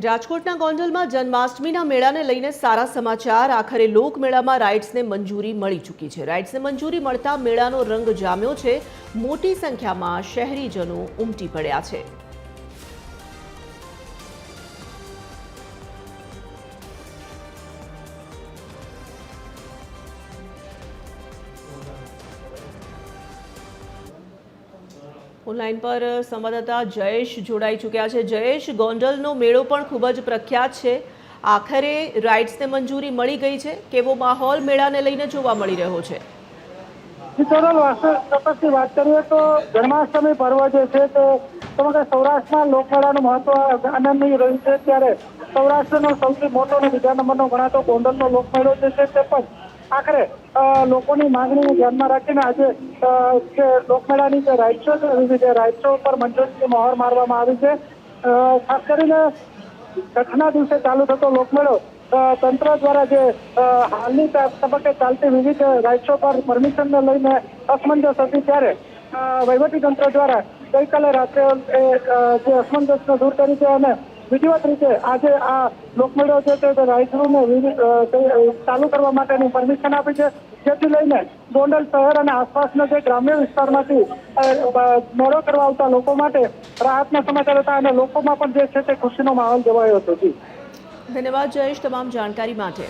રાજકોટના ગોંડલમાં જન્માષ્ટમીના મેળાને લઈને સારા સમાચાર. આખરે લોકમેળામાં રાઇડ્સને મંજૂરી મળી ચૂકી છે. રાઇડ્સને મંજૂરી મળતા મેળાનો રંગ જામ્યો છે. મોટી સંખ્યામાં શહેરીજનો ઉમટી પડ્યા છે. ઓનલાઈન પર સંવાદદાતા જયેશ જોડાઈ ચૂક્યા છે. જયેશ, ગોંડલનો મેળો પણ ખૂબ જ પ્રખ્યાત છે. આખરે રાઇડ્સને મંજૂરી મળી ગઈ છે. કેવો માહોલ મેળાને લઈને જોવા મળી રહ્યો છે? વાસ્તવની વાત કરીએ તો જન્માષ્ટમી પર્વ જે છે તો સમગ્ર સૌરાષ્ટ્રમાં લોકમેળાનું મહત્વ આનંદની રહ્યું છે. ત્યારે સૌરાષ્ટ્રનો સૌથી મોટો અને બીજા નંબરનો ગણાતો ગોંડલનો લોકમેળો જે છે તે પણ આખરે લોકોની માંગણીને ધ્યાનમાં રાખીને આજે જે લોકમેળાની જે રાઇડ્સો છે વિવિધ શો પર મંજૂરીની મહોર મારવામાં આવી છે. ખાસ કરીને છઠ્ઠના દિવસે ચાલુ થતો લોકમેળો તંત્ર દ્વારા જે હાલની તબક્કે ચાલતી વિવિધ રાઇડ્સો પર પરમિશનને લઈને અસમંજસ હતી ત્યારે વહીવટી તંત્ર દ્વારા ગઈકાલે રાત્રે જે અસમંજસને દૂર કરી છે અને વિધિવત રીતે આજે આ લોકમેળો છે તે અ, ચાલુ કરવા માટેની પરમિશન આપી છે. જેથી લઈને ગોંડલ શહેર અને આસપાસના જે ગ્રામ્ય વિસ્તારમાંથી મેળો કરવા આવતા લોકો માટે રાહતના સમાચાર હતા અને લોકોમાં પણ જે છે તે ખુશીનો માહોલ જોવાયો હતો. જી. ધન્યવાદ જયેશ તમામ જાણકારી માટે.